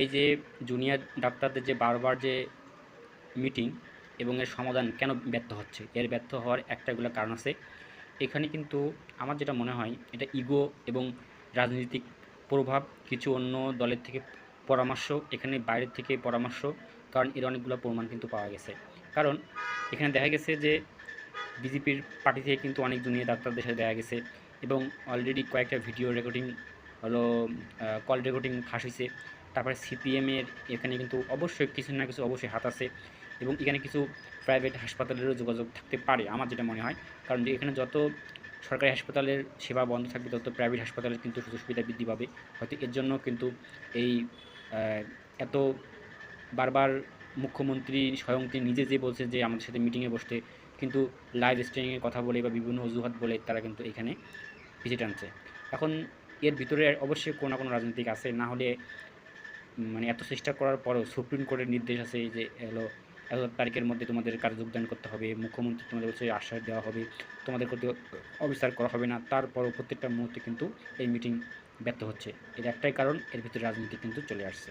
এই যে জুনিয়র ডাক্তারদের যে বারবার যে মিটিং এবং এর সমাধান কেন ব্যর্থ হচ্ছে? এর ব্যর্থ হওয়ার একটাগুলো কারণ আছে। এখানে কিন্তু আমার যেটা মনে হয়, এটা ইগো এবং রাজনৈতিক প্রভাব, কিছু অন্য দলের থেকে পরামর্শ, এখানে বাইরের থেকে পরামর্শ, কারণ এর অনেকগুলো প্রমাণ কিন্তু পাওয়া গেছে। কারণ এখানে দেখা গেছে যে বিজেপির পার্টি থেকে কিন্তু অনেক জুনিয়র ডাক্তারদের সাথে দেখা গেছে এবং অলরেডি কয়েকটা ভিডিও রেকর্ডিং হলো কল রেকর্ডিং ফাঁস হয়েছে তারপরে সিপিএমের এখানে কিন্তু অবশ্যই কিছু না কিছু অবশ্যই হাত আছে এবং এখানে কিছু প্রাইভেট হাসপাতালেরও যোগাযোগ থাকতে পারে, আমার যেটা মনে হয়। কারণ যে এখানে যত সরকারি হাসপাতালের সেবা বন্ধ থাকবে, তত প্রাইভেট হাসপাতালের কিন্তু সুযোগ সুবিধা বৃদ্ধি পাবে। হয়তো এর জন্য কিন্তু এই এত বারবার মুখ্যমন্ত্রী স্বয়ং তিনি নিজে যে বলছে যে আমাদের সাথে মিটিংয়ে বসতে, কিন্তু লাইভ স্ট্রিমিংয়ের কথা বলে বা বিভিন্ন অজুহাত বলে তারা কিন্তু এখানে পিছিয়ে টানছে এখন এর ভিতরে অবশ্যই কোনো না কোনো রাজনৈতিক আছে, না হলে মানে এত চেষ্টা করার পরও সুপ্রিম কোর্টের নির্দেশ আছে যে হলো এত তারিখের মধ্যে তোমাদের কাজে যোগদান করতে হবে, মুখ্যমন্ত্রী তোমাদের বলছে আশ্বাস দেওয়া হবে, তোমাদের প্রতি অবিচার করা হবে না, তারপরও প্রত্যেকটা মুহূর্তে কিন্তু এই মিটিং ব্যর্থ হচ্ছে। এর একটাই কারণ, এর ভিতরে রাজনীতি কিন্তু চলে আসছে।